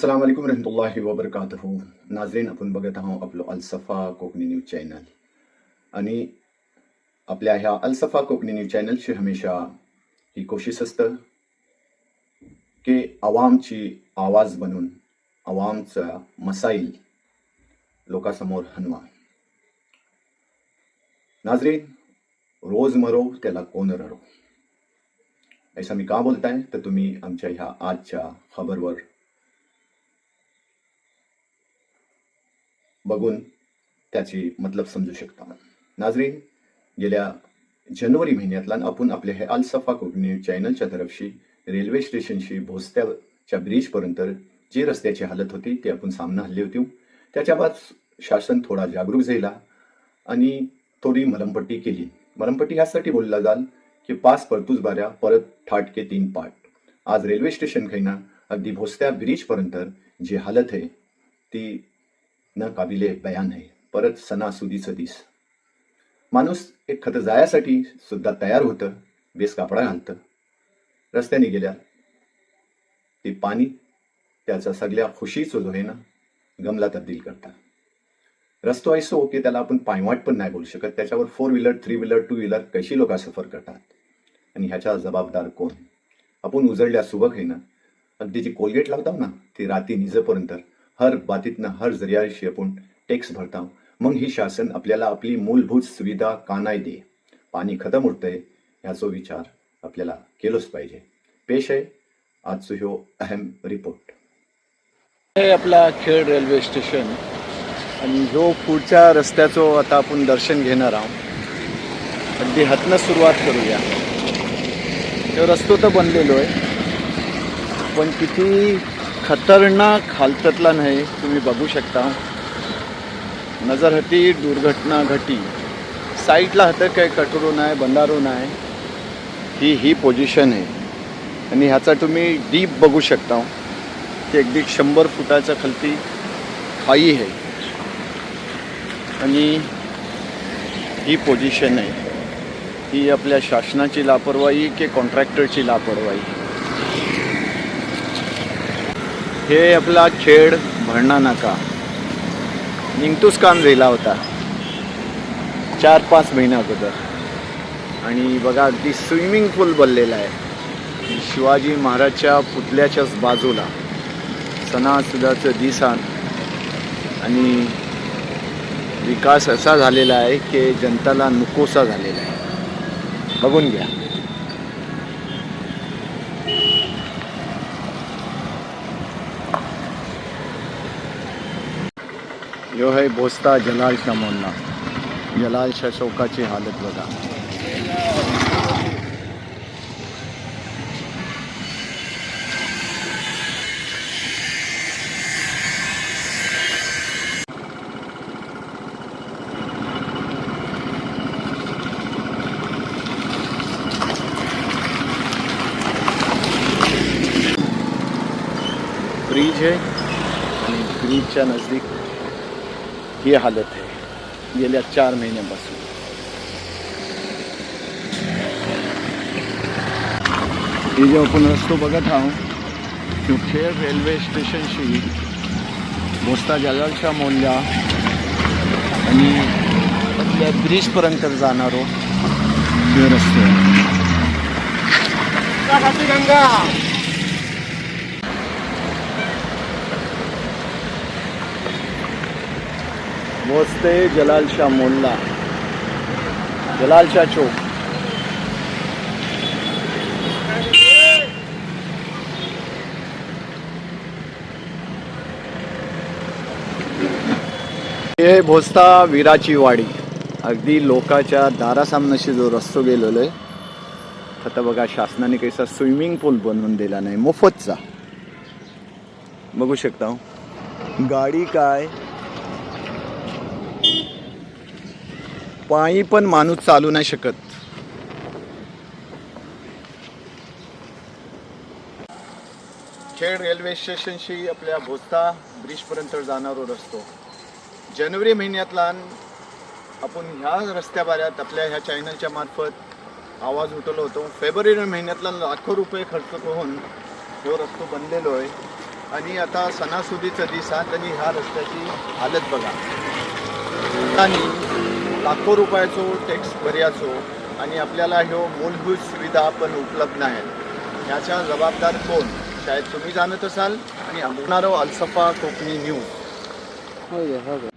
अस्सलाम वालेकुम रहमतुल्लाहि वबरकातुहू नाजरीन आपण बघत आहोत आपलं अलसफा कोकणी न्यूज चॅनल. आणि आपल्या ह्या अलसफा कोकणी न्यूज चॅनलची हमेशा ही कोशिश असतं की आवामची आवाज बनून आवामचा मसाईल लोकांसमोर हनवा. नाजरीन रोज मरो त्याला कोण रडो? ऐसा मी का बोलताय? तर तुम्ही आमच्या ह्या आजच्या खबरवर बघून त्याची मतलब समजू शकता नाजरीन गेल्या जानेवारी महिन्यातला आपण आपल्या हे आलसफा कोकणी चॅनलच्या तरफशी रेल्वे स्टेशनशी भोसत्याच्या ब्रिजपर्यंत जी रस्त्याची हालत होती ती आपण सामना हल्ली होती. त्याच्या बाद शासन थोडा जागरूक झाला आणि थोडी मलमपट्टी केली. मलमपट्टी ह्यासाठी बोलला जाल की पाच परतूज बाऱ्या परत ठाटके तीन पाट. आज रेल्वे स्टेशन खैना अगदी भोसत्या ब्रिजपर्यंत जी हालत आहे ती न काबिले बयान आहे परत सणासुदीचं दिस माणूस एक खत जायासाठी सुद्धा तयार होतं बेस कापडा घालतं. रस्त्याने गेल्या ते पाणी त्याचा सगळ्या खुशीचं जो आहे ना गमला तब्दील करतात. रस्तो ऐसो की त्याला आपण पायवाट पण नाही बोलू शकत. त्याच्यावर four wheeler three wheeler two wheeler कशी लोक सफर करतात? आणि ह्याचा जबाबदार कोण? आपण उजळल्या सुबक आहे ना? अगदी जी कोलगेट लावतो ना ती राती निजेपर्यंत हर बातीतनं हर जरियाशी आपण टॅक्स भरता. मग ही शासन आपल्याला आपली मूलभूत सुविधा का नाही दे. पाणी खतम होतंय ह्याचा विचार आपल्याला केलोच पाहिजे. पेश आहे आजचो ह्यो अहम रिपोर्ट. हे आपला खेड रेल्वे स्टेशन. आणि जो पुढच्या रस्त्याचो आता आपण दर्शन घेणार आहोत. अगदी हातनं सुरुवात करूया. तो रस्तो तर बनलेलो आहे. पण किती खतरनाक हालततला नाही तुम्ही बघू शकता. नजर हती दुर्घटना घटी. साईडला हतं काही कटोरो नाही बंधारू नाही. ही ही पोझिशन आहे. आणि ह्याचा तुम्ही डीप बघू शकता. की अगदी शंभर फुटाच्या खालती खाई आहे. आणि ही पोझिशन आहे. ही आपल्या शासनाची लापरवाही की कॉन्ट्रॅक्टरची लापरवाही? हे आपला खेड भरणा नाका. निघतोच काम झाला होता. चार पाच महिन्या अगोदर. आणि बघा अगदी स्विमिंग पूल बनलेला आहे. शिवाजी महाराजच्या पुतल्याच्याच बाजूला. सणासुदाचं दिसान. आणि विकास असा झालेला आहे की जनताला नकोसा झालेला आहे. बघून घ्या. यो है भोसता जलालशा जलाल जलालशा चौकाची हालत बघा ब्रिज आहे आणि ब्रिजच्या नजदीक ही हालत आहे गेल्या चार महिन्यापासून हे जे आपण रस्तो बघत आहोत तो खेड रेल्वे स्टेशनशी भोस्ता जलालच्या मोल्या आणि आपल्या ब्रिजपर्यंत जाणारो हे। रस्तो गंगा मोजते जलालशाह मोल्ला. जलालशाह चौक. हे भोसता विराची वाडी. अगदी लोकाच्या दारासामनाशी जो रस्तो गेलेलो आहे आता बघा शासनाने कैसा स्विमिंग पूल बनवून दिला नाही मोफतचा. बघू शकता हो. गाडी काय? पायी पण माणूस चालू नाही शकत. खेड रेल्वे स्टेशनशी आपल्या भोसता ब्रिजपर्यंत जाणारो रस्तो. जानेवारी महिन्यातला आपण ह्या रस्त्याबाऱ्यात आपल्या ह्या चॅनलच्या मार्फत आवाज उठवलो होतो. फेब्रुवारी महिन्यातला लाखो रुपये खर्च करून हो रस्तो बनलेलो आहे. आणि आता सणासुदीचं दिसात आणि ह्या रस्त्याची हालत बघा. आणि लाखो रुपयाचो टॅक्स भरयाचो आणि आपल्याला ह्यो मूलभूत सुविधा पण उपलब्ध नाहीत ह्याचा जबाबदार कोण? शायद तुम्ही जाणत असाल आणि होणारो अल्सफा कोकणी न्यूज. हो, हो, हो.